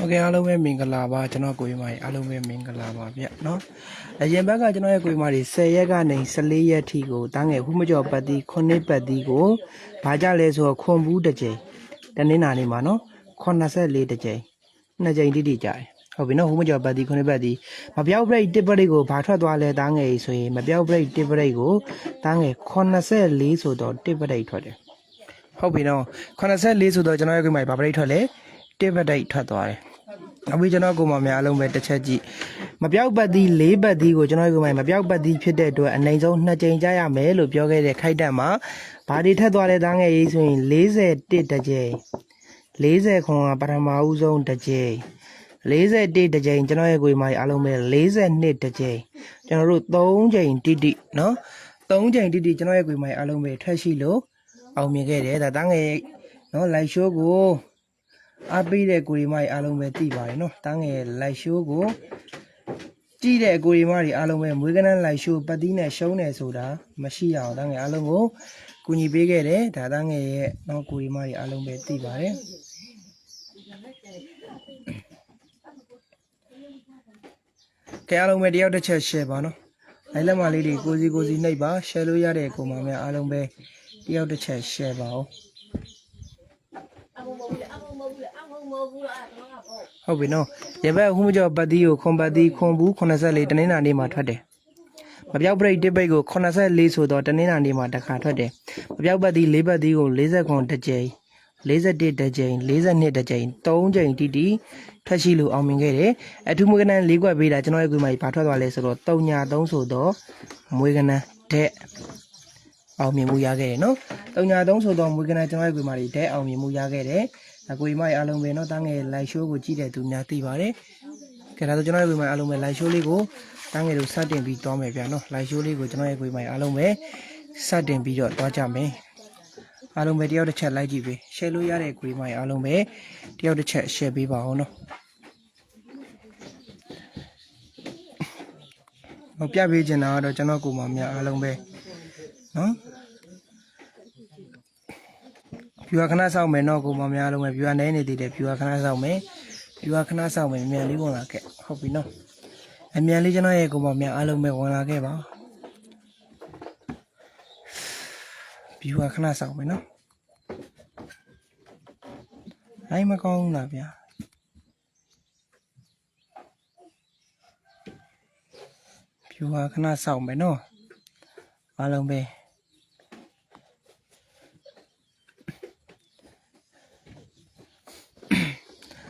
ဟုတ်ကဲ့အားလုံးပဲမင်္ဂလာပါကျွန်တော်ကိုရီမာကြီးအားလုံးပဲမင်္ဂလာပါဗျเนาะအရင်ဘက်ကကျွန်တော်ရဲ့ကိုရီမာကြီး10ရက်ကနေ14ရက်ထိကိုတန်းငယ်ဟူးမကျော်ပတ်တီ9ပတ်တီကိုဘာကြလဲဆိုတော့ခွန်ဘူးတစ်ကြိမ်တနင်္လာနေ့မှာเนาะ84တစ်ကြိမ်နှစ်ကြိမ်တိတိကြတယ်ဟုတ်ပြီเนาะဟူးမကျော်ပတ်တီ9ပတ်တီမပြောက်ဘရိတ်တစ်ပရိတ်ကိုဘာထွက်သွားလဲတန်းငယ်ဆိုရင်မပြောက်ဘရိတ်တစ်ပရိတ်ကိုတန်းငယ်84ဆိုတော့တစ်ပရိတ်ထွက်တယ် ဟုတ်ပြီနော်84ဆိုတော့ကျွန်တော်ရဲ့ကိုယ်မှာဗာပရိတ်ထွက်လေတစ်ပတ်တိတ်ထွက်သွားတယ် အခုကျွန်တော်ကိုယ်မှာများအလုံးပဲတစ်ချက်ကြည့်မပြောက်ပတ်သီး၄ပတ်သီးကိုကျွန်တော်ရဲ့ကိုယ်မှာမပြောက်ပတ်သီးဖြစ်တဲ့အတွက်အနိုင်ဆုံးနှစ်ကြိမ်ကြရမယ်လို့ပြောခဲ့တဲ့ခိုက်တက်မှာဘာဒီထက်သွားလဲသားငယ်ရေးဆိုရင်41တစ်ကြိမ်40ခွန်ကပထမဦးဆုံးတစ်ကြိမ်41တစ်ကြိမ်ကျွန်တော်ရဲ့ကိုယ်မှာအလုံးပဲ42တစ်ကြိမ်ကျွန်တော်တို့3ကြိမ်တိတိနော်3ကြိမ်တိတိကျွန်တော်ရဲ့ကိုယ်မှာအလုံးပဲထွက်ရှိလို့အောင်မြင်ခဲ့တယ်ဒါတန်းငယ်နော်လိုက်ရှိုးကို အားပေးတဲ့ကိုရီမကြီးအားလုံးပဲသိပါတယ်နော်တန်းငယ်လိုက်ရှိုးကိုကြည့်တဲ့ကိုရီမကြီးအားလုံးပဲမွေးကနန်းလိုက်ရှိုးပတ်သီးနဲ့ရှုံးတယ်ဆိုတာမရှိရအောင်တန်းငယ်အားလုံးကိုကူညီပေးခဲ့တယ်ဒါတန်းငယ်ရဲ့နော်ကိုရီမကြီးအားလုံးပဲသိပါတယ်ကဲအားလုံးပဲတယောက်တစ်ချက် share ပါနော်လိုက်လက်မလေးတွေကိုစီကိုစီနှိပ်ပါ share လို့ရတဲ့ကိုမများအားလုံးပဲတယောက်တစ်ချက် share ပါဦး ဟုတ်ပြီနော်ရဘက်ဟူးမကျော်ပတ်တီးကိုခွန်ပတ်တီးခွန်ဘူး84တနင်္လာနေ့မှာထွက်တယ်မပြောက်ပရိတ်တစ်ပိတ်ကို84ဆိုတော့တနင်္လာနေ့မှာတစ်ခါထွက်တယ်မပြောက်ပတ်တီး၄ပတ်တီးကို40ခွန်တစ်ကြိမ်41တစ်ကြိမ်42တစ်ကြိမ်3ကြိမ်တီတီထွက်ရှိလို့အောင်မြင်ခဲ့တယ်အထူးမွေးကနန်း၄ခွက်ပေးတာကျွန်တော်ရဲ့ကွေးမကြီးဘာထွက်သွားလဲဆိုတော့3ညာ3ဆိုတော့မွေးကနန်းတဲ့အောင်မြင်မှုရခဲ့တယ်နော်3ညာ3ဆိုတော့မွေးကနန်းကျွန်တော်ရဲ့ကွေးမကြီးတဲ့အောင်မြင်မှုရခဲ့တယ်အ ကိုကြီးမကြီးအားလုံးပဲเนาะတန်းငယ်လိုက်ရှိုးကိုကြည့်တဲ့သူများသိပါတယ်။ကဲဒါဆိုကျွန်တော်ရဲ့ကိုကြီးမကြီးအားလုံးပဲလိုက်ရှိုးလေးကိုတန်းငယ်တို့စတင်ပြီးသွားမယ်ဗျာเนาะလိုက်ရှိုးလေးကိုကျွန်တော်ရဲ့ကိုကြီးမကြီးအားလုံးပဲစတင်ပြီးတော့သွားကြမယ်။အားလုံးပဲတယောက်တစ်ချက်လိုက်ကြည့်ပေး။ share လို့ရတဲ့ကိုကြီးမကြီးအားလုံးပဲတယောက်တစ်ချက် share ပေးပါအောင်เนาะ။မပြပေးချင်တာကတော့ကျွန်တော်ကိုယ်မများအားလုံးပဲเ ဖြူကခဏဆောင်မယ်နော်ကိုမများလုံးပဲဖြူကနဲနေသေးတယ်ဖြူကခဏဆောင်မယ်ဖြူကခဏဆောင်မယ်အမြန်လေးဝင်လာခဲ့ဟုတ်ပြီနော်အမြန်လေးကျွန်တော်ရဲ့ကိုမများအားလုံးပဲဝင်လာခဲ့ပါဖြူကခဏဆောင်မယ်နော်အိုင်းမကောင်းလားဗျာဖြူကခဏဆောင်မယ်နော်အားလုံးပဲ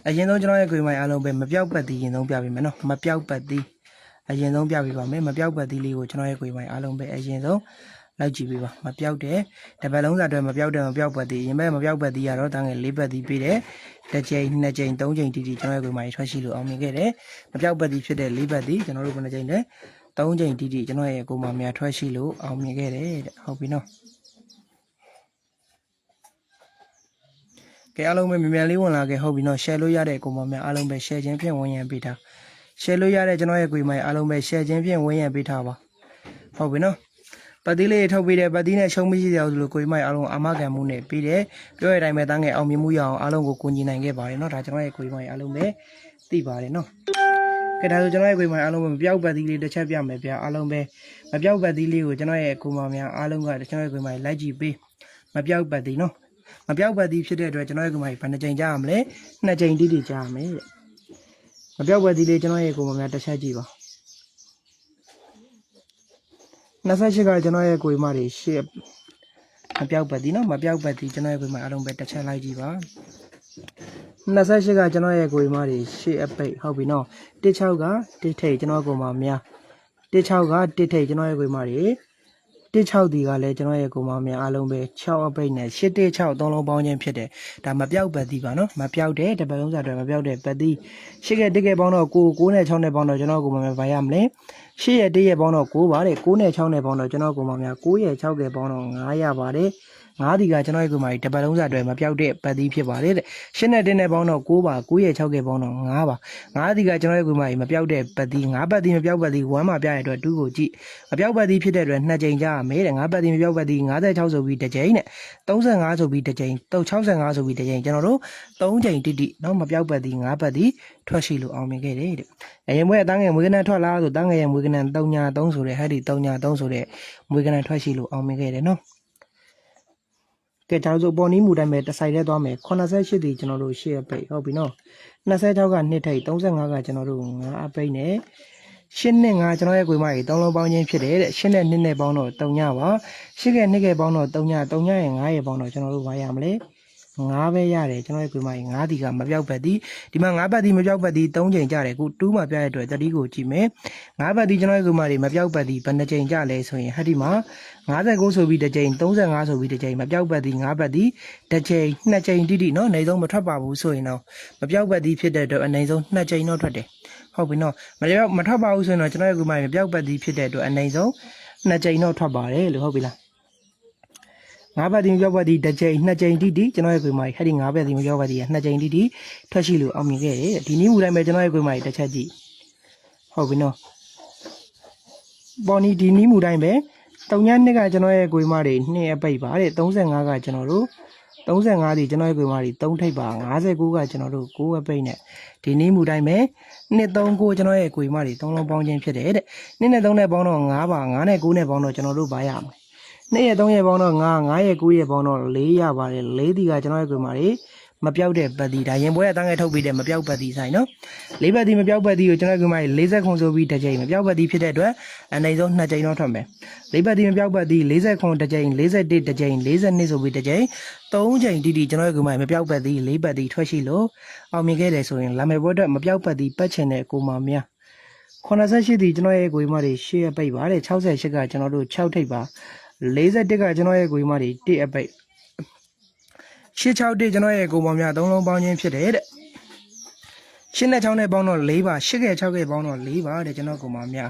အရင်ဆုံးကျွန်တော်ရဲ့ green မိုင်အားလုံးပဲမပြောက်ပတ်သီးရင်ဆုံးပြပေးမယ်နော်မပြောက်ပတ်သီးအရင်ဆုံးပြပေးပါမယ်မပြောက်ပတ်သီးလေးကိုကျွန်တော်ရဲ့ green မိုင်အားလုံးပဲအရင်ဆုံးလိုက်ကြည့်ပေးပါမပြောက်တဲ့တပတ်လုံးစာအတွက်မပြောက်တဲ့မပြောက်ပတ်သီးရင်မဲ့မပြောက်ပတ်သီးကတော့တန်းငယ်၄ပတ်သီးပေးတယ်တစ်ချိန်နှစ်ချိန်သုံးချိန်တီတီကျွန်တော်ရဲ့ green မိုင်ထွက်ရှိလို့အောင်မြင်ခဲ့တယ်မပြောက်ပတ်သီးဖြစ်တဲ့၄ပတ်သီးကျွန်တော်တို့ဘယ်နှချိန်လဲသုံးချိန်တီတီကျွန်တော်ရဲ့ကိုမများထွက်ရှိလို့အောင်မြင်ခဲ့တယ်တဲ့ဟုတ်ပြီနော် ကဲအားလုံးပဲမြန်မြန်လေးဝင်လာခဲ့ဟုတ်ပြီနော် share လို့ရတဲ့ကိုမများအားလုံးပဲ share ခြင်းဖြင့်ဝင်ရန်ပေးထား share လို့ရတဲ့ကျွန်တော်ရဲ့ကိုမိုင်အားလုံးပဲ share ခြင်းဖြင့်ဝင်ရန်ပေးထားပါဟုတ်ပြီနော်ပတ်တိလေးထုတ်ပေးတဲ့ပတ်တိနဲ့ရှုံးမရှိတဲ့လို့ကိုမိုင်အားလုံးအာမခံမှုနဲ့ပြီးတယ်ပြောရတဲ့အတိုင်းပဲတန်းငယ်အောင်မြင်မှုရအောင်အားလုံးကိုကူညီနိုင်ခဲ့ပါတယ်နော်ဒါကျွန်တော်ရဲ့ကိုမိုင်အားလုံးပဲသိပါတယ်နော်ကဲဒါဆိုကျွန်တော်ရဲ့ကိုမိုင်အားလုံးပဲမပြောက်ပတ်တိလေးတစ်ချက်ပြမယ်ဗျာအားလုံးပဲမပြောက်ပတ်တိလေးကိုကျွန်တော်ရဲ့ကိုမောင်များအားလုံးကကျွန်တော်ရဲ့ကိုမိုင်လိုက်ကြည့်ပေးမပြောက်ပတ်တိနော် မပြောက်ပတ်သီးဖြစ်တဲ့အတွက်ကျွန်တော်ရဲ့ကိုယ်မကြီးဘယ်နှကြိမ်ကြားရမလဲနှစ်ကြိမ်တိတိကြားရမယ်တဲ့မပြောက်ပတ်သီးလေးကျွန်တော်ရဲ့ကိုယ်မများတစ်ချက်ကြည့်ပါ28ကကျွန်တော်ရဲ့ကိုယ်မတွေရှေ့မပြောက်ပတ်သီးနော်မပြောက်ပတ်သီးကျွန်တော်ရဲ့ကိုယ်မအားလုံးပဲတစ်ချက်လိုက်ကြည့်ပါ28ကကျွန်တော်ရဲ့ကိုယ်မတွေရှေ့အပိတ်ဟုတ်ပြီနော်16ကတစ်ထိတ်ကျွန်တော်ကိုယ်မများ16ကတစ်ထိတ်ကျွန်တော်ရဲ့ကိုယ်မတွေ 16ဒီကလည်းကျွန်တော်ရဲ့ကိုမများအားလုံးပဲ6အပိတ်နဲ့816သုံးလုံးပေါင်းခြင်းဖြစ်တယ်ဒါမပြောက်ပတ်သီးပါနော်မပြောက်တဲ့တပတ်လုံးစားတွေမပြောက်တဲ့ပတ်သီးရှစ်ကတကယ်ပေါင်းတော့9 9နဲ့6နဲ့ပေါင်းတော့ကျွန်တော်ကိုမများဗာရမလဲ8ရဲ့1ရဲ့ပေါင်းတော့9ပါတဲ့9နဲ့6နဲ့ပေါင်းတော့ကျွန်တော်ကိုမများ9ရဲ့6ရဲ့ပေါင်းတော့9ရပါတယ် ငါးဒီကကျွန်တော်ရဲ့ကိုယ်မကြီးတပတ်လုံးစာအတွက်မပြောက်တဲ့ပတ်သီးဖြစ်ပါတယ်တဲ့ရှင်းနဲ့တင်းနဲ့ပေါင်းတော့9ပါ9ရဲ့6ရဲ့ပေါင်းတော့9ပါငါးဒီကကျွန်တော်ရဲ့ကိုယ်မကြီးမပြောက်တဲ့ပတ်သီး9ပတ်သီးမပြောက်ပတ်သီး1မှာပြရတဲ့အတွက်2ကိုကြည့်မပြောက်ပတ်သီးဖြစ်တဲ့အတွက်2ကြိမ်ကြာရမယ်တဲ့9ပတ်သီးမပြောက်ပတ်သီး56ဆိုပြီးတစ်ကြိမ်နဲ့35ဆိုပြီးတစ်ကြိမ်65ဆိုပြီးတစ်ကြိမ်ကျွန်တော်တို့3ကြိမ်တိတိเนาะမပြောက်ပတ်သီး9ပတ်သီးထွက်ရှိလို့အောင်မြင်ခဲ့တယ်တဲ့အရင်ဘွဲအတန်းငယ်မွေးကနန်းထွက်လာဆိုတန်းငယ်ရဲ့မွေးကနန်း3ညာ3ဆိုတဲ့ဟဲ့ဒီ3ညာ3ဆိုတဲ့မွေးကနန်းထွက်ရှိလို့အောင်မြင်ခဲ့တယ်เนาะ ကဲကျွန်တော်တို့ပေါ်နီးမူတိုင်းပဲတစ်ဆိုင်လဲသွားမယ်88ဒီကျွန်တော်တို့ရှေ့အပိတ်ဟုတ်ပြီနော်26ကနှစ်ထိပ်35ကကျွန်တော်တို့9အပိတ်နဲ့ရှင်းနဲ့9ကျွန်တော်ရဲ့ကိုယ်မကြီး3လုံးပေါင်းချင်းဖြစ်တယ်တဲ့ရှင်းနဲ့2နဲ့ပေါင်းတော့3ညပါရှစ်က2ကပေါင်းတော့3ည3ညရဲ့9ရဲ့ပေါင်းတော့ကျွန်တော်တို့ဘာရမလဲ 9ပဲရတယ်ကျွန်တော်ရဲ့ကိုယ်မကြီး9ဒီကမပြောက်ပတ်ဒီဒီမှာ9ပတ်ဒီမပြောက်ပတ်ဒီ3ချိန်ကြတယ်ခု2မှာပြရတဲ့အတွက်တတိကိုကြည့်မယ်9ပတ်ဒီကျွန်တော်ရဲ့ကိုယ်မကြီးမပြောက်ပတ်ဒီဘယ်နှချိန်ကြလဲဆိုရင်ဟတ်ဒီမှာ59ဆိုပြီးတစ်ကြိမ်35ဆိုပြီးတစ်ကြိမ်မပြောက်ပတ်သည်5ပတ်သည်တစ်ကြိမ်နှစ်ကြိမ်တိတိနော်အနည်းဆုံးမထွက်ပါဘူးဆိုရင်တော့မပြောက်ပတ်သည်ဖြစ်တဲ့အတွက်အနည်းဆုံးနှစ်ကြိမ်တော့ထွက်တယ်ဟုတ်ပြီနော်မပြောက်မထွက်ပါဘူးဆိုရင်တော့ကျွန်တော်ရဲ့ကူမမပြောက်ပတ်သည်ဖြစ်တဲ့အတွက်အနည်းဆုံးနှစ်ကြိမ်တော့ထွက်ပါတယ်လို့ဟုတ်ပြီလား ငါးဘက်တင်ရောက်ဘက်ဒီတစ်ကြိမ်နှစ်ကြိမ်တိတိကျွန်တော်ရဲ့ဂွေမာကြီးဟဲ့ဒီငါးဘက်တင်ရောက်ဘက်ဒီကနှစ်ကြိမ်တိတိထွက်ရှိလို့အောင်မြင်ခဲ့တယ်ဒီနည်းမူတိုင်းပဲကျွန်တော်ရဲ့ဂွေမာကြီးတစ်ချက်ကြည့်ဟုတ်ပြီနော်ပေါ်နီဒီနည်းမူတိုင်းပဲတုံညနှစ်ကကျွန်တော်ရဲ့ဂွေမာတွေနှစ်အပိတ်ပါတဲ့35ကကျွန်တော်တို့35ဒီကျွန်တော်ရဲ့ဂွေမာတွေ3ထိပ်ပါ59ကကျွန်တော်တို့9အပိတ်နဲ့ဒီနည်းမူတိုင်းပဲနှစ်3ကိုကျွန်တော်ရဲ့ဂွေမာတွေ3လုံးပေါင်းခြင်းဖြစ်တယ်တဲ့နှစ်နဲ့3နဲ့ပေါင်းတော့9ပါ9နဲ့9နဲ့ပေါင်းတော့ကျွန်တော်တို့ဘာရမလဲ 2ရက်3ရက်ပေါင်းတော့9 9ရက်9ရက်ပေါင်းတော့4ရပါတယ်4ဒီကကျွန်တော်ရဲ့ကွင်မာတွေမပြောက်တဲ့ပတ်တီဒါရင်ပွဲကတန်းငယ်ထုတ်ပေးတဲ့မပြောက်ပတ်တီဆိုင်နော်၄ပတ်တီမပြောက်ပတ်တီကိုကျွန်တော်ကမှ40ခွန်ဆိုပြီးတစ်ကြိမ်မပြောက်ပတ်တီဖြစ်တဲ့အတွက်အနိုင်ဆုံး2ကြိမ်တော့ထွက်မယ်၄ပတ်တီမပြောက်ပတ်တီ40ခွန်တစ်ကြိမ်41တစ်ကြိမ်42ဆိုပြီးတစ်ကြိမ်3ကြိမ်တိတိကျွန်တော်ကမှမပြောက်ပတ်တီ၄ပတ်တီထွက်ရှိလို့အောင်မြင်ခဲ့တယ်ဆိုရင်လာမယ်ပွဲအတွက်မပြောက်ပတ်တီပတ်ချင်တဲ့ကိုမာများ88တီကျွန်တော်ရဲ့ကိုမတွေရှေ့ရပိတ်ပါတယ်68ကကျွန်တော်တို့6ထိပ်ပါ 41ကကျွန်တော်ရဲ့ကိုယ်မတွေ1အပိတ်86ကျွန်တော်ရဲ့ကိုယ်မများ3လုံးပေါင်းခြင်းဖြစ်တယ်တဲ့ရှင်းနဲ့6နဲ့ပေါင်းတော့4ပါ8ကဲ6ကဲပေါင်းတော့4ပါတဲ့ကျွန်တော်ကိုယ်မများ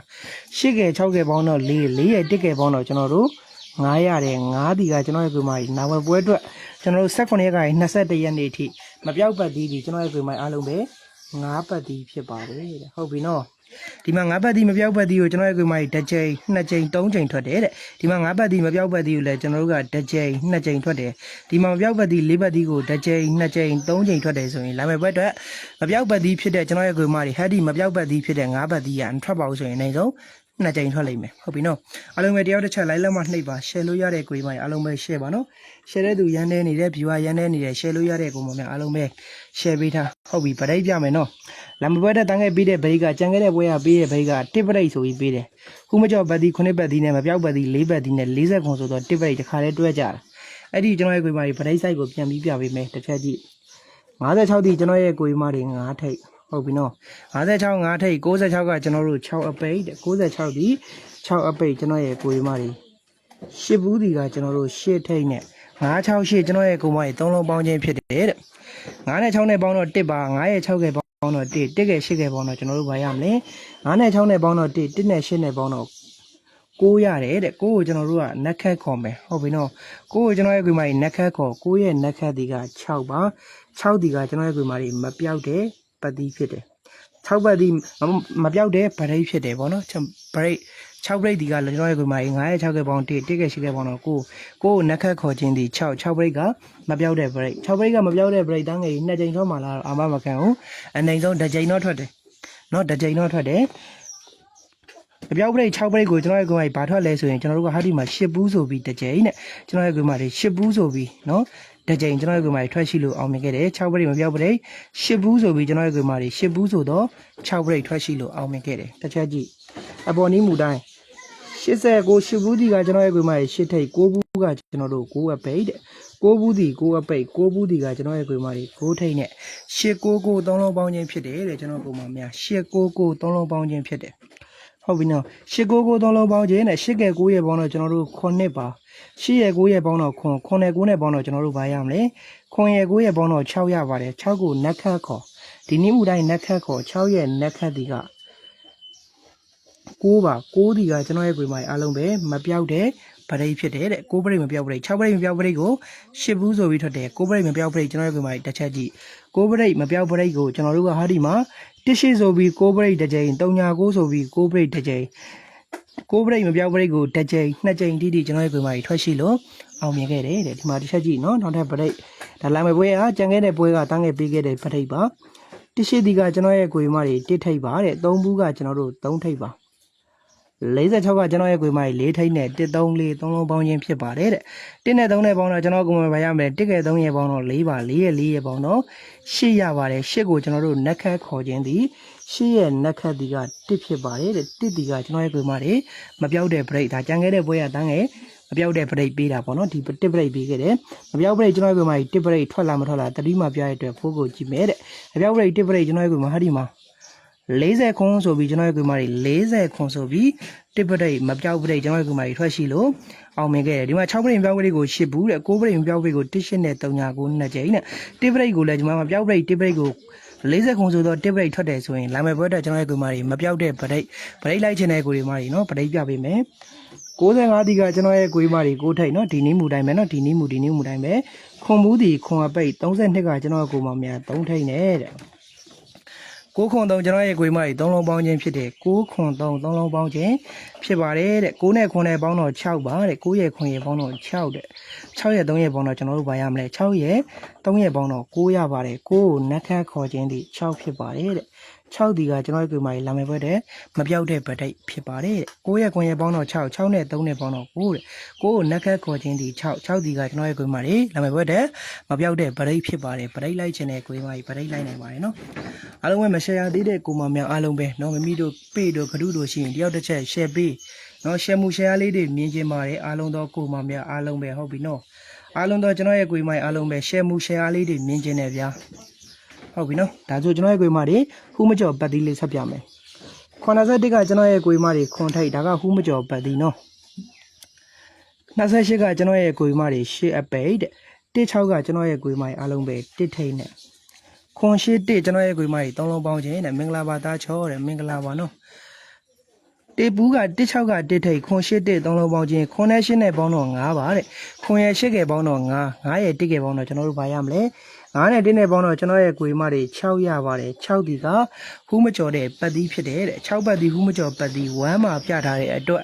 8ကဲ6ကဲပေါင်းတော့4 4ရဲ့1ကဲပေါင်းတော့ကျွန်တော်တို့9ရတယ်9ဒီကကျွန်တော်ရဲ့ကိုယ်မကြီးနာဝယ်ပွဲအတွက်ကျွန်တော်တို့18ရက်ကနေ21ရက်နေ့အထိမပြောက်ပတ်သီးဒီကျွန်တော်ရဲ့ကိုယ်မကြီးအားလုံးပဲ9ပတ်သီးဖြစ်ပါတယ်တဲ့ဟုတ်ပြီနော် ဒီမှာ9ပတ်သီးမပြောက်ပတ်သီးကိုကျွန်တော်ရဲ့ကိုယ်မကြီးတစ်ချိန်နှစ်ချိန်သုံးချိန်ထွက်တယ်တဲ့ဒီမှာ9ပတ်သီးမပြောက်ပတ်သီးကိုလည်းကျွန်တော်တို့ကတစ်ချိန်နှစ်ချိန်ထွက်တယ်ဒီမှာမပြောက်ပတ်သီး၄ပတ်သီးကိုတစ်ချိန်နှစ်ချိန်သုံးချိန်ထွက်တယ်ဆိုရင်လာမယ့်ဘက်အတွက်မပြောက်ပတ်သီးဖြစ်တဲ့ကျွန်တော်ရဲ့ကိုယ်မကြီးဟက်ဒီမပြောက်ပတ်သီးဖြစ်တဲ့9ပတ်သီးကမထွက်ပါဘူးဆိုရင်အနည်းဆုံးနှစ်ကြိမ်ထွက်လိမ့်မယ်ဟုတ်ပြီနော်အားလုံးပဲတယောက်တစ်ချက်လိုက်လက်မှနှိပ်ပါ share လို့ရတဲ့ကိုယ်မကြီးအားလုံးပဲ share ပါနော် share တဲ့သူရန်နေနေတဲ့ viewer ရန်နေနေတဲ့ share လို့ရတဲ့ကိုယ်မများအားလုံးပဲ share ပေးထားဟုတ်ပြီဗရိတ်ပြမယ်နော် လမ်းပွဲတဲ့တန်းခဲ့ပေးတဲ့ဗရိတ်ကကြံခဲ့တဲ့ပွဲကပေးတဲ့ဗရိတ်ကတစ်ပရိတ်ဆိုပြီးပေးတယ်ခုမကျော်ဘတ်ဒီ9ဘတ်ဒီနဲ့မပြောက်ဘတ်ဒီ4ဘတ်ဒီနဲ့40ခွန်ဆိုတော့တစ်ပရိတ်တစ်ခါတည်းတွဲကြတာအဲ့ဒီကျွန်တော်ရဲ့ကိုယ်မကြီးဗရိတ် site ကိုပြန်ပြီးပြပေးမယ်တစ်ချက်ကြည့်56ဒီကျွန်တော်ရဲ့ကိုယ်မတွေ9ထိပ်ဟုတ်ပြီနော်56 5ထိပ်66ကကျွန်တော်တို့6အပိတ်တဲ့66ဒီ6အပိတ်ကျွန်တော်ရဲ့ကိုယ်မတွေရှစ်ဘူးဒီကကျွန်တော်တို့ရှစ်ထိပ်နဲ့968ကျွန်တော်ရဲ့ကိုယ်မတွေ3လုံးပေါင်းခြင်းဖြစ်တယ်တဲ့9နဲ့6နဲ့ပေါင်းတော့1ပါ9ရဲ့6က ပေါင်းတော့1 1က8ကပေါင်းတော့ကျွန်တော်တို့ဘာရမလဲ9နဲ့6နဲ့ပေါင်းတော့1 1နဲ့8နဲ့ပေါင်းတော့6ရတယ်တဲ့ကိုကိုကျွန်တော်တို့ကနက်ခတ်ခေါ်မယ်ဟုတ်ပြီနော်ကိုကိုကျွန်တော်ရဲ့ကိုယ်မကြီးနက်ခတ်ခေါ်ကိုရဲ့နက်ခတ်ဒီက6ပါ6ဒီကကျွန်တော်ရဲ့ကိုယ်မကြီးမပြောက်တဲ့ပတ်သီးဖြစ်တယ်6ပတ်သီးမမပြောက်တဲ့ဗရိတ်ဖြစ်တယ်ဗောနော်ဗရိတ် 6 break ဒီကကျွန်တော်ရဲ့ကိုမာကြီး9ရဲ့6ကပေါင်း1 1ကရှိတဲ့ပေါင်းတော့ကိုကိုနက်ခတ်ခေါ်ခြင်းဒီ6 6 break ကမပြောက်တဲ့ break 6 break ကမပြောက်တဲ့ break တန်းငယ်ကြီးနှစ်ကြိမ်ထွက်မှလာတော့အာမမကန်ဘူးအနိုင်ဆုံးတစ်ကြိမ်တော့ထွက်တယ်နော်တစ်ကြိမ်တော့ထွက်တယ်အပြောက် break 6 break ကိုကျွန်တော်ရဲ့ကိုမာကြီးဘာထွက်လဲဆိုရင်ကျွန်တော်တို့ကဟာဒီမှာ10ဘူးဆိုပြီးတစ်ကြိမ်နဲ့ကျွန်တော်ရဲ့ကိုမာကြီး10ဘူးဆိုပြီးနော်တစ်ကြိမ်ကျွန်တော်ရဲ့ကွန်မာတွေထွက်ရှိလို့အောင်မြင်ခဲ့တယ်6 break မပြောက် break 10ဘူးဆိုပြီးကျွန်တော်ရဲ့ကွန်မာတွေ10ဘူးဆိုတော့6 break ထွက်ရှိလို့အောင်မြင်ခဲ့တယ်တစ်ချက်ကြည့်အပေါ်နည်းမူတိုင်း 89 10ဘူးဒီကကျွန်တော်ရဲ့ကွန်မိုက်10ထိပ်9ဘူးကကျွန်တော်တို့9အပိတ်တဲ့9ဘူးဒီ9အပိတ်9ဘူးဒီကကျွန်တော်ရဲ့ကွန်မိုက်တွေ9ထိပ်နဲ့899 3လုံးပေါင်းခြင်းဖြစ်တယ်တဲ့ကျွန်တော်ကွန်မိုက်များ899 3လုံးပေါင်းခြင်းဖြစ်တယ်ဟုတ်ပြီနော်ရှစ်ကိုကိုသုံးလုံးပေါင်းခြင်းနဲ့ရှစ်ကဲကိုရဲ့ပေါင်းတော့ကျွန်တော်တို့ခုနှစ်ပါရှစ်ရဲ့ကိုရဲ့ပေါင်းတော့ခွန်ခွန်နဲ့ကိုနဲ့ပေါင်းတော့ကျွန်တော်တို့ဘာရမလဲခွန်ရဲ့ကိုရဲ့ပေါင်းတော့6ရပါတယ်6ကိုနက်ခတ်ခေါ်ဒီနေ့မူတိုင်းနက်ခတ်ခေါ်6ရဲ့နက်ခတ်ဒီက 6ပါ6ဒီကကျွန်တော်ရဲ့ကိုယ်မအားလုံးပဲမပြောက်တဲ့ဗပရိတ်ဖြစ်တယ်တဲ့ကိုပရိတ်မပြောက်ပရိတ်6ပရိတ်မပြောက်ပရိတ်ကို10ဘူးဆိုပြီးထွက်တယ်ကိုပရိတ်မပြောက်ပရိတ်ကျွန်တော်တို့ကမှတစ်ချက်ကြည့်ကိုပရိတ်မပြောက်ပရိတ်ကိုကျွန်တော်တို့ကဟာဒီမှာတစ်ရှိဆိုပြီးကိုပရိတ်တစ်ကြိမ်3ညာ9ဆိုပြီးကိုပရိတ်တစ်ကြိမ်ကိုပရိတ်မပြောက်ပရိတ်ကိုတစ်ကြိမ်နှစ်ကြိမ်တိတိကျွန်တော်တို့ကမှထွက်ရှိလို့အောင်မြင်ခဲ့တယ်တဲ့ဒီမှာတစ်ချက်ကြည့်နော်နောက်ထပ်ပရိတ်ဒါလာမယ့်ပွဲကကြံခဲ့တဲ့ပွဲကတန်းခဲ့ပေးခဲ့တဲ့ပရိတ်ပါတစ်ရှိဒီကကျွန်တော်ရဲ့ကိုယ်မတွေတစ်ထိပ်ပါတဲ့3ဘူးကကျွန်တော်တို့3ထိပ်ပါ 46ကကျွန်တော်ရဲ့ကိုယ်မကြီး၄ထိပ်နဲ့134 3လုံးပေါင်းခြင်းဖြစ်ပါတယ်တဲ့1နဲ့3နဲ့ပေါင်းတော့ကျွန်တော်ကိုယ်မဘာရမယ်1ကဲ3ရဲ့ပေါင်းတော့4ပါ4ရဲ့4ရဲ့ပေါင်းတော့8ရပါတယ်8ကိုကျွန်တော်တို့နက်ခတ်ခေါ်ခြင်းသည်8ရဲ့နက်ခတ်ဒီက1ဖြစ်ပါတယ်တဲ့1ဒီကကျွန်တော်ရဲ့ကိုယ်မတွေမပြောက်တဲ့ break ဒါကြံခဲ့တဲ့ပွဲကတန်းငယ်မပြောက်တဲ့ break ပေးတာပေါ့နော်ဒီ1 break ပေးခဲ့တယ်မပြောက် break ကျွန်တော်ရဲ့ကိုယ်မကြီး1 break ထွက်လာမထွက်လာတတိမှပြရတဲ့အတွက်ဖိုးကိုကြည့်မယ်တဲ့မပြောက် break 1 break ကျွန်တော်ရဲ့ကိုယ်မဟာဒီမှာ 40ခွန်းဆိုပြီးကျွန်တော်ရဲ့ကွေမာတွေ40ခွန်းဆိုပြီးတစ်ပတိတ်မပြောက်ပတိတ်ကျွန်တော်ရဲ့ကွေမာတွေထွက်ရှိလို့အောင်မြင်ခဲ့တယ်ဒီမှာ6ပတိတ်ပြောက်ပတိတ်ကို10ဘူးတဲ့9ပတိတ်ပြောက်ပတိတ်ကို1 8နဲ့3ညာ9နှစ်ကြိမ်နဲ့တစ်ပတိတ်ကိုလည်းကျွန်တော်မပြောက်ပတိတ်တစ်ပတိတ်ကို40ခွန်းဆိုတော့တစ်ပတိတ်ထွက်တယ်ဆိုရင်လာမယ်ဘွဲတော့ကျွန်တော်ရဲ့ကွေမာတွေမပြောက်တဲ့ပတိတ်ပတိတ်လိုက်ချင်တဲ့ကိုတွေမာတွေနော်ပတိတ်ပြပေးမယ်65ဒီကကျွန်တော်ရဲ့ကွေမာတွေကိုထိတ်နော်ဒီနည်းမူတိုင်းပဲနော်ဒီနည်းမူဒီနည်းမူတိုင်းပဲခွန်ဘူးဒီခွန်အပိတ်32ကကျွန်တော်ရဲ့ကိုမများ3ထိတ်နဲ့တဲ့ ကိုခွန်3ကျွန်တော်ရဲ့ကိုယ်မကြီး3လုံးပေါင်းခြင်းဖြစ်တယ်ကိုခွန်3 3လုံးပေါင်းခြင်းဖြစ်ပါတယ်တဲ့ကိုနဲ့ခွန်နဲ့ပေါင်းတော့6ပါတဲ့ကိုရဲ့ခွန်ရဲ့ပေါင်းတော့6တဲ့6ရဲ့3ရဲ့ပေါင်းတော့ကျွန်တော်တို့ဘာရမလဲ6ရဲ့3ရက်ပေါင်းတော့6ရပါတယ်6ကိုနက်ခတ်ခေါ်ခြင်းသည်6ဖြစ်ပါတယ်တဲ့6ဒီကကျွန်တော်တို့ကိုယ်မကြီးလာမယ်ဘွဲ့တဲ့မပြောက်တဲ့ဗတိတ်ဖြစ်ပါတယ်တဲ့6ရက်9ရက်ပေါင်းတော့6 6နဲ့3နဲ့ပေါင်းတော့9တဲ့9ကိုနက်ခတ်ခေါ်ခြင်းသည်6 6ဒီကကျွန်တော်တို့ကိုယ်မကြီးလာမယ်ဘွဲ့တဲ့မပြောက်တဲ့ဗတိတ်ဖြစ်ပါတယ်ဗတိတ်လိုက်ခြင်းနဲ့ကိုယ်မကြီးဗတိတ်လိုက်နိုင်ပါတယ်နော်အားလုံးပဲမ share သေးတဲ့ကိုမမြောင်အားလုံးပဲနော်မမီတို့ပေတို့ခရုတို့ရှိရင်တယောက်တစ်ချက် share ပေးနော် share မှု share လေးတွေမြင်ခြင်းပါတယ်အားလုံးတော့ကိုမမြောင်အားလုံးပဲဟုတ်ပြီနော် အားလုံးတော့ကျွန်တော်ရဲ့ကိုယ်မိုင်အားလုံးပဲ share မှု share အားလေးတွေမြင်ခြင်းနဲ့ဗျာဟုတ်ပြီနော်ဒါဆိုကျွန်တော်ရဲ့ကိုယ်မတွေဟူးမကျော်ပတ်သီးလေးဆက်ပြမယ်81ကကျွန်တော်ရဲ့ကိုယ်မတွေခွန်ထိုက်ဒါကဟူးမကျော်ပတ်သီးနော်28ကကျွန်တော်ရဲ့ကိုယ်မတွေရှေ့အပိတ်တဲ့16ကကျွန်တော်ရဲ့ကိုယ်မတွေအားလုံးပဲတစ်ထိတ်နဲ့ခွန်ရှိ1ကျွန်တော်ရဲ့ကိုယ်မတွေသုံးလုံးပေါင်းခြင်းနဲ့မင်္ဂလာပါသားချောတဲ့မင်္ဂလာပါနော် တေပူးကတစ်6ကတစ်ထိတ်ခွန်ရှိတစ်သုံးလုံးပေါင်းခြင်းခွန်နဲ့ရှင်းနဲ့ပေါင်းတော့9ပါတဲ့ခွန်ရဲ့ရှစ်ကယ်ပေါင်းတော့9 9ရဲ့တစ်ကယ်ပေါင်းတော့ကျွန်တော်တို့ဘာရမလဲ9နဲ့1နဲ့ပေါင်းတော့ကျွန်တော်ရဲ့ကိုယ်မတွေ6ရပါတယ်6ဒီကဟူးမကျော်တဲ့ပတ်သီးဖြစ်တယ်တဲ့6ပတ်သီးဟူးမကျော်ပတ်သီး1မှာပြထားတဲ့အတွက်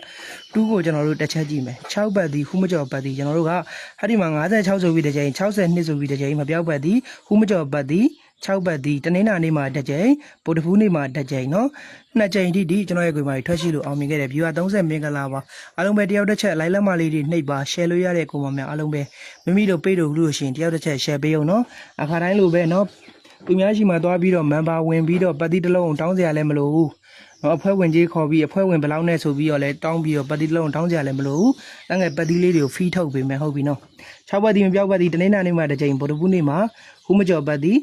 တူးကိုကျွန်တော်တို့တစ်ချက်ကြည့်မယ်6ပတ်သီးဟူးမကျော်ပတ်သီးကျွန်တော်တို့ကဟာဒီမှာ56ဆိုပြီးတစ်ချိန်62ဆိုပြီးတစ်ချိန်မပြောက်ပတ်သီးဟူးမကျော်ပတ်သီး 6ဘတ်ဒီတနင်္လာနေ့မှာတစ်ကြိမ်ဗုဒ္ဓဘူးနေ့မှာတစ်ကြိမ်နော်နှစ်ကြိမ်ထိဒီကျွန်တော်ရဲ့ကိုယ်မှာထွက်ရှိလို့အောင်မြင်ခဲ့တဲ့ viewer 30မင်္ဂလာပါအားလုံးပဲတယောက်တစ်ချက် like လက်မလေးတွေနှိပ်ပါ share လို့ရတဲ့ကိုယ်မှာများအားလုံးပဲမိမိတို့ပေးတို့လို့ရှင်တယောက်တစ်ချက် share ပေးအောင်နော်အခါတိုင်းလိုပဲနော်သူများရှိမှသွားပြီးတော့ member ဝင်ပြီးတော့ပတ်တိတလုံးတောင်းစရာလည်းမလိုဘူးနော်အဖွဲ့ဝင်ကြီးခေါ်ပြီးအဖွဲ့ဝင်ဘယ်လောက်နဲ့ဆိုပြီးတော့လဲတောင်းပြီးတော့ပတ်တိလုံးတောင်းကြရလဲမလို့တန်းငယ်ပတ်တိလေးတွေကိုဖီးထုတ်ပေးမယ်ဟုတ်ပြီနော်6ပတ်တိမပြောက်ပတ်တိတနေ့နာနေ့မှာတစ်ချိန်ဗုဒ္ဓဘူးနေ့မှာခုမကျော်ပတ်တိ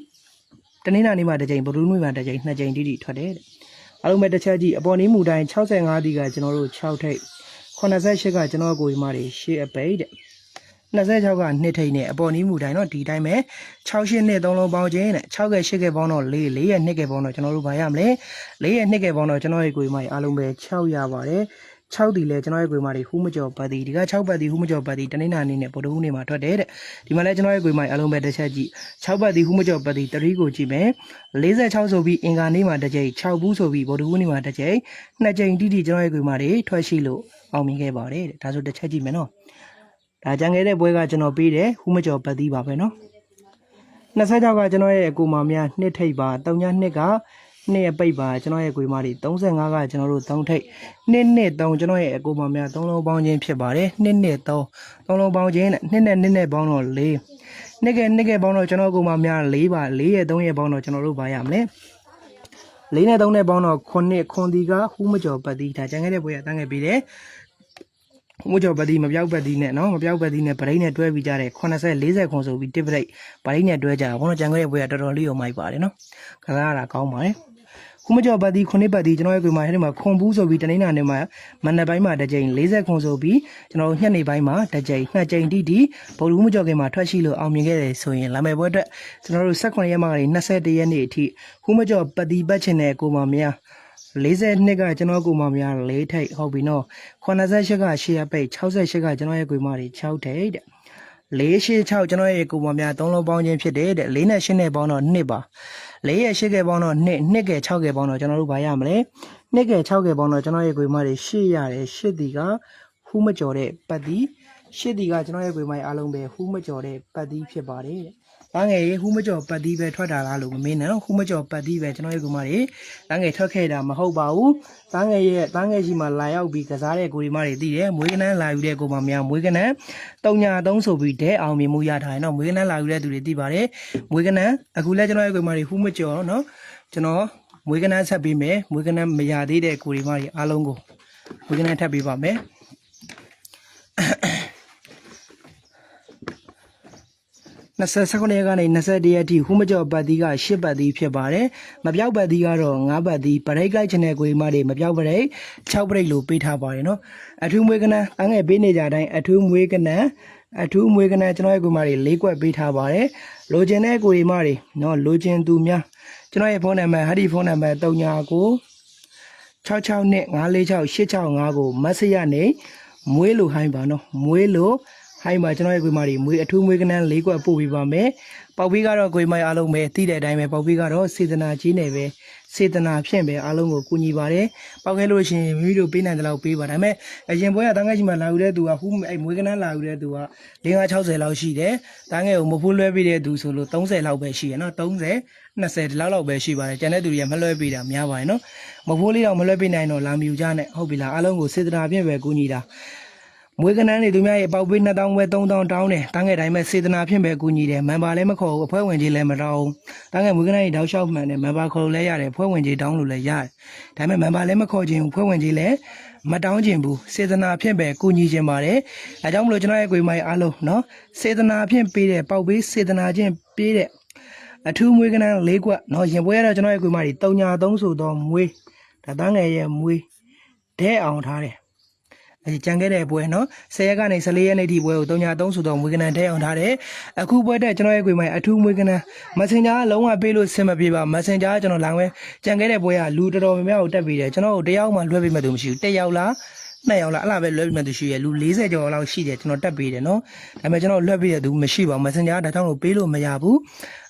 တနင်္လာနေ့မှာတစ်ကြိမ်ဗုဒ္ဓဘူးနေ့မှာတစ်ကြိမ်နှစ်ကြိမ်တိတိထွက်တယ်တဲ့။အားလုံးပဲတစ်ချက်ကြည့်အပေါ်နေမူတိုင်း65ဒီကကျွန်တော်တို့6ထိပ်88ကကျွန်တော်ကိုယ်မတွေရှေ့အပိတ်တဲ့26ကနှစ်ထိပ်နဲ့အပေါ်နီးမူတိုင်းတော့ဒီတိုင်းပဲ6ရှင်းနဲ့3လုံးပေါင်းခြင်းနဲ့6က8ကပေါင်းတော့4 4ရဲ့2ကပေါင်းတော့ကျွန်တော်တို့ဘာရမလဲ4ရဲ့2ကပေါင်းတော့ကျွန်တော်ရဲ့ကိုယ်မကြီးအားလုံးပဲ6ရပါတယ် 6ဒီလဲကျွန်တော်ရဲ့ဂွေမာတွေဟူးမကျော်ပတ်တီဒီက6ပတ်တီဟူးမကျော်ပတ်တီတနင်္လာနေ့နဲ့ဗုဒ္ဓဟူးနေ့မှာထွက်တယ်တဲ့ဒီမှာလဲကျွန်တော်ရဲ့ဂွေမာအလုံးပဲတစ်ချက်ကြည့်6ပတ်တီဟူးမကျော်ပတ်တီ3ကိုကြည့်မယ်46ဆိုပြီးအင်္ဂါနေ့မှာတစ်ကြိမ်6ဘူးဆိုပြီးဗုဒ္ဓဟူးနေ့မှာတစ်ကြိမ်နှစ်ကြိမ်တိတိကျွန်တော်ရဲ့ဂွေမာတွေထွက်ရှိလို့အောင်မြင်ခဲ့ပါတယ်တဲ့ဒါဆိုတစ်ချက်ကြည့်မယ်နော်ဒါကြံခဲ့တဲ့ပွဲကကျွန်တော်ပေးတယ်ဟူးမကျော်ပတ်တီပါပဲနော်26ကကျွန်တော်ရဲ့အကူမများနှစ်ထိပ်ပါ3ည2က နှစ်အပိတ်ပါကျွန်တော်ရဲ့အကူမတွေ35ကကျွန်တော်တို့3ထိပ်နှစ်နှစ်3ကျွန်တော်ရဲ့အကူမများ3လုံးပေါင်းခြင်းဖြစ်ပါတယ်နှစ်နှစ်3 3လုံးပေါင်းခြင်းနဲ့နှစ်နဲ့နှစ်နဲ့ပေါင်းတော့4နှစ်ကဲနှစ်ကဲပေါင်းတော့ကျွန်တော်အကူမများ4ပါ4ရဲ့3ရဲ့ပေါင်းတော့ကျွန်တော်တို့ပါရမလဲလေးနဲ့သုံးနဲ့ပေါင်းတော့ခုနှစ်ခွန်ဒီကဟူးမကျော်ပတ်သီးဒါကြံခဲ့တဲ့ပွဲကတန်းခဲ့ပြီးတယ်ဟိုကြောပတ်ဒီမပြောက်ပတ်ဒီနဲ့နော်မပြောက်ပတ်ဒီနဲ့ဗရိတ်နဲ့တွဲပြီးကြတယ်80 40ခွန်ဆိုပြီးတစ်ဗရိတ်ဗရိတ်နဲ့တွဲကြတာဘုန်းတော်ကြံခဲ့တဲ့ဘွေကတော်တော်လေးရောမိုက်ပါတယ်နော်ခစားရတာကောင်းပါတယ် ခုမကြောပတ်ဒီခုနှစ်ပတ်ဒီကျွန်တော်ရဲ့ကိုယ်မှာအဲဒီမှာခွန်ဘူးဆိုပြီးတနင်္လာနေ့မှာမနက်ပိုင်းမှာတစ်ကြိမ်40ခွန်ဆိုပြီးကျွန်တော်ညနေပိုင်းမှာတစ်ကြိမ်နှစ်ကြိမ်တိတိဗုဒ္ဓဘူးမကြောခင်မှာထွက်ရှိလို့အောင်မြင်ခဲ့တယ်ဆိုရင်လာမယ်ဘွဲအတွက်ကျွန်တော်တို့18ရက်မှကနေ21ရက်နေ့အထိခုမကြောပတ်ဒီပတ်ချင်တဲ့ကိုမများ42ကကျွန်တော်ကိုမများ၄ထိပ်ဟုတ်ပြီနော်88ကရှေ့ရပိတ်68ကကျွန်တော်ရဲ့ကိုမတွေ6ထိပ်တဲ့486ကျွန်တော်ရဲ့ကိုမများ3လုံးပေါင်းခြင်းဖြစ်တယ်တဲ့4နဲ့8နဲ့ပေါင်းတော့2ပါ 4ရဲ့8ကပေါင်းတော့2 2က6ကပေါင်းတော့ကျွန်တော်တို့ဘာရမလဲ2က6ကပေါင်းတော့ကျွန်တော်ရဲ့ကိုမတွေ8ရတယ်8ဒီကဟူးမကြော်တဲ့ပတ်ဒီ8ဒီကကျွန်တော်ရဲ့ကိုမအားလုံးပဲဟူးမကြော်တဲ့ပတ်ဒီဖြစ်ပါတယ် တဲ့တန်းငယ်ရေဟူးမကြော်ပတ်တီးပဲထွက်တာလားလို့မမင်းနဲ့နော်ဟူးမကြော်ပတ်တီးပဲကျွန်တော်ရဲ့ကူမတွေတန်းငယ်ထွက်ခဲ့တာမဟုတ်ပါဘူးတန်းငယ်ရဲ့တန်းငယ်ကြီးမှာလာရောက်ပြီးကစားတဲ့ကိုဒီမတွေတည်တယ်မွေးကနန်းလာယူတဲ့ကိုမများမွေးကနန်းတုံညာသုံးဆိုပြီးဒဲအောင်မြင်မှုရထားတယ်နော်မွေးကနန်းလာယူတဲ့သူတွေတည်ပါတယ်မွေးကနန်းအခုလဲကျွန်တော်ရဲ့ကူမတွေဟူးမကြော်နော်ကျွန်တော်မွေးကနန်းဆက်ပေးမယ်မွေးကနန်းမရသေးတဲ့ကိုဒီမတွေအားလုံးကိုမွေးကနန်းထပ်ပေးပါမယ် 29ရက်ကနေ21ရက်ထိဟူးမကျော်ပတ်သီးက10ပတ်သီးဖြစ်ပါတယ်။မပြောက်ပတ်သီးကတော့9ပတ်သီးပရိတ်လိုက်ချင်တဲ့ကိုယ်မတွေမပြောက်ပရိတ်6ပရိတ်လို့ပေးထားပါတယ်နော်။အထူးမွေးကနန်းအငယ်ပေးနေကြတိုင်းအထူးမွေးကနန်းအထူးမွေးကနန်းကျွန်တော်ရဲ့ကိုယ်မတွေ၄ကွက်ပေးထားပါတယ်။လိုချင်တဲ့ကိုယ်မတွေနော်လိုချင်သူများကျွန်တော်ရဲ့ဖုန်းနံပါတ်ဟာဒီဖုန်းနံပါတ်39ကို66နဲ့946 865ကိုမက်ဆေ့ရနေမွေးလို့ဟိုင်းပါနော်မွေးလို့ ဟိုင်းပါကျွန်တော်ရဲ့ကိုယ်မတွေမွေးအထူးမွေးကနန်း၄ကွက်ပို့ပေးပါမယ်ပေါက်ပြီးကတော့ကိုယ်မအားလုံးပဲတည်တဲ့အတိုင်းပဲပေါက်ပြီးကတော့စေတနာကြီးနေပဲစေတနာဖြင့်ပဲအားလုံးကိုကူညီပါတယ်ပေါက်ခဲ့လို့ရှိရင်မိမိတို့ပေးနိုင်တဲ့လောက်ပေးပါဒါပေမဲ့အရင်ဘွဲကတန်းငယ်ကြီးမှာလာယူတဲ့သူကဟူးအဲ့မွေးကနန်းလာယူတဲ့သူက560လောက်ရှိတယ်တန်းငယ်ကိုမဖိုးလွှဲပေးတဲ့သူဆိုလို့30လောက်ပဲရှိရနော်30 20ဒီလောက်လောက်ပဲရှိပါတယ်ကျန်တဲ့သူတွေကမလွှဲပေးတာများပါတယ်နော်မဖိုးလေးတော့မလွှဲပေးနိုင်တော့လာမယူကြနဲ့ဟုတ်ပြီလားအားလုံးကိုစေတနာဖြင့်ပဲကူညီတာ မွေးကနန်းတွေသူများရဲ့ပေါက်ပေး2000ပဲ3000တောင်းတယ်တန်းငယ်တိုင်းပဲစေတနာဖြင့်ပဲကူညီတယ်မန်ပါလည်းမခေါ်ဘူးအဖွဲ့ဝင်ကြီးလည်းမတောင်းဘူးတန်းငယ်မွေးကနန်းတွေတောက်လျှောက်မှန်တယ်မန်ပါခေါ်လို့လည်းရတယ်အဖွဲ့ဝင်ကြီးတောင်းလို့လည်းရတယ်ဒါပေမဲ့မန်ပါလည်းမခေါ်ခြင်းဘူးအဖွဲ့ဝင်ကြီးလည်းမတောင်းခြင်းဘူးစေတနာဖြင့်ပဲကူညီခြင်းပါတယ်အဲကြောင့်မလို့ကျွန်တော်ရဲ့ကိုယ်မိုင်းအားလုံးနော်စေတနာဖြင့်ပေးတဲ့ပေါက်ပေးစေတနာချင်းပေးတဲ့အထူးမွေးကနန်း၄ကွက်နော်ရင်ပွဲရတော့ကျွန်တော်ရဲ့ကိုယ်မိုင်းတွေတုံညာသုံးဆိုတော့မွေးဒါတန်းငယ်ရဲ့မွေးဒဲအောင်ထားတယ် အဲကြံခဲ့တဲ့ပွဲနော်10ရက်ကနေ14ရက်နေ့ထိပွဲကို303ဆိုတော့မွေးကနန်ထဲအောင်ထားတယ်အခုပွဲတက်ကျွန်တော်ရဲ့ကိုယ်မိုင်အထူးမွေးကနန် Messenger ကလုံးဝပေးလို့ဆင်မပြေပါ Messenger ကကျွန်တော်လာဝဲကြံခဲ့တဲ့ပွဲကလူတော်တော်များများကိုတက်ပြီးတယ်ကျွန်တော်တို့တယောက်မှလွှဲပေးမှသူမရှိဘူးတစ်ယောက်လားနှစ်ယောက်လားအဲ့လားပဲလွှဲပေးမှသူရှိရလူ40ကျော်လောက်ရှိတယ်ကျွန်တော်တက်ပေးတယ်နော်ဒါပေမဲ့ကျွန်တော်လွှဲပေးတဲ့သူမရှိပါဘူး Messenger ကဒါကြောင့်လို့ပေးလို့မရဘူး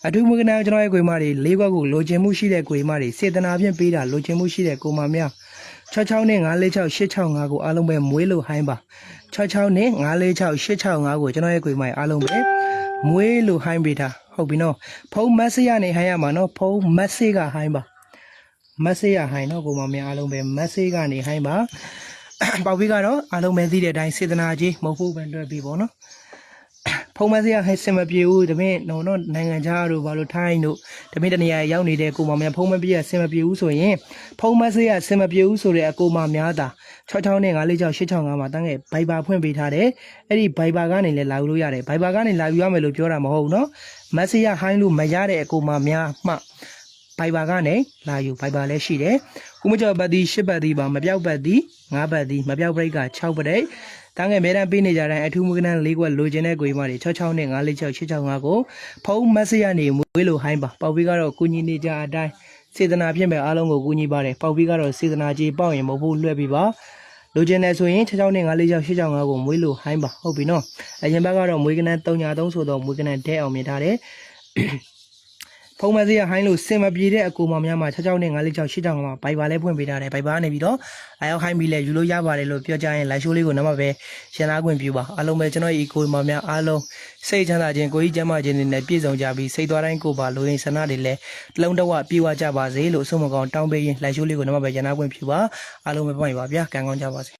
အထူးမွေးကနန်ကျွန်တော်ရဲ့ကိုယ်မတွေ၄ခွက်ကိုလိုချင်မှုရှိတဲ့ကိုယ်မတွေစေတနာဖြင့်ပေးတာလိုချင်မှုရှိတဲ့ကိုယ်မများ 66နဲ့946 865ကိုအားလုံးပဲမွေးလို့ဟိုင်းပါ66နဲ့946 865ကိုကျွန်တော်ရဲ့ကိုယ်မိုင်အားလုံးပဲမွေးလို့ဟိုင်းပေးတာဟုတ်ပြီနော်ဖုန်းမက်ဆေ့ကနေဟိုင်းရမှာနော်ဖုန်းမက်ဆေ့ကဟိုင်းပါမက်ဆေ့ရဟိုင်းနော်ကိုမမအားလုံးပဲမက်ဆေ့ကနေဟိုင်းပါပေါက်ပြီးကတော့အားလုံးပဲသိတဲ့အတိုင်းစေတနာကြီးမဟုတ်ဘူးပဲလွှဲပြီးပေါ့နော် ဖုံးမစရဟဲ့စင်မပြေဘူးဒါပေမဲ့နော်နော်နိုင်ငံခြားတို့ဘာလို့ထိုင်းတို့ဒါပေမဲ့တနေရာရောက်နေတဲ့ကိုမများဖုံးမပြေရစင်မပြေဘူးဆိုရင်ဖုံးမစရစင်မပြေဘူးဆိုတဲ့အကိုမများတာ66နဲ့946 865မှာတန်းငယ်ဘိုက်ဘာဖွင့်ပေးထားတယ်အဲ့ဒီဘိုက်ဘာကနေလည်းလာယူလို့ရတယ်ဘိုက်ဘာကနေလာယူရမယ်လို့ပြောတာမဟုတ်ဘူးနော်မစရဟိုင်းလို့မရတဲ့အကိုမများမှဘိုက်ဘာကနေလာယူဘိုက်ဘာလည်းရှိတယ်ခုမကျော်ပတ်ဒီ10ပတ်ဒီပါမပြောက်ပတ်ဒီ9ပတ်ဒီမပြောက်ပရိတ်က6ပရိတ် တန်းငယ်မဲတန်းပေးနေကြတဲ့အထူးမကနန်း၄ခွက်လိုချင်တဲ့ကိုကြီးမတွေ66နဲ့946 665ကိုဖုန်းမက်ဆေ့ရနေမွေးလို့ဟိုင်းပါပေါက်ပြီးကတော့ကုညီနေကြအတိုင်းစေတနာဖြင့်ပဲအားလုံးကိုကူညီပါတယ်ပေါက်ပြီးကတော့စေတနာကြီးပေါက်ရင်မဟုတ်ဘူးလွှဲပြီးပါလိုချင်တယ်ဆိုရင်66နဲ့946 665ကိုမွေးလို့ဟိုင်းပါဟုတ်ပြီနော်အရင်ဘက်ကတော့မွေးကနန်း303ဆိုတော့မွေးကနန်းဒဲအောင်မြင်ထားတယ် ဖုံးမစရဟိုင်းလို့စင်မပြေတဲ့အကူမများမှာ66နဲ့946 865မှာဘိုင်ဘာလဲဖွင့်ပေးထားတယ်ဘိုင်ဘာနေပြီးတော့လာရောက်ဟိုင်းပြီးလဲယူလို့ရပါတယ်လို့ပြောကြရင်လိုက်ရှိုးလေးကိုနံပါတ်ပဲရှင်းသားခွင့်ပြုပါအားလုံးပဲကျွန်တော်ဤကိုမများအားလုံးစိတ်ချမ်းသာခြင်းကိုယ်ကြီးကျမ်းမာခြင်းတွေနဲ့ပြည့်စုံကြပြီးစိတ်သွားတိုင်းကိုပါလိုရင်းဆန္ဒတွေလည်းတစ်လုံးတစ်ဝပြေဝကြပါစေလို့အဆုံးမကောင်တောင်းပေးရင်လိုက်ရှိုးလေးကိုနံပါတ်ပဲရှင်းသားခွင့်ပြုပါအားလုံးပဲပိုင်ပါဗျာကံကောင်းကြပါစေ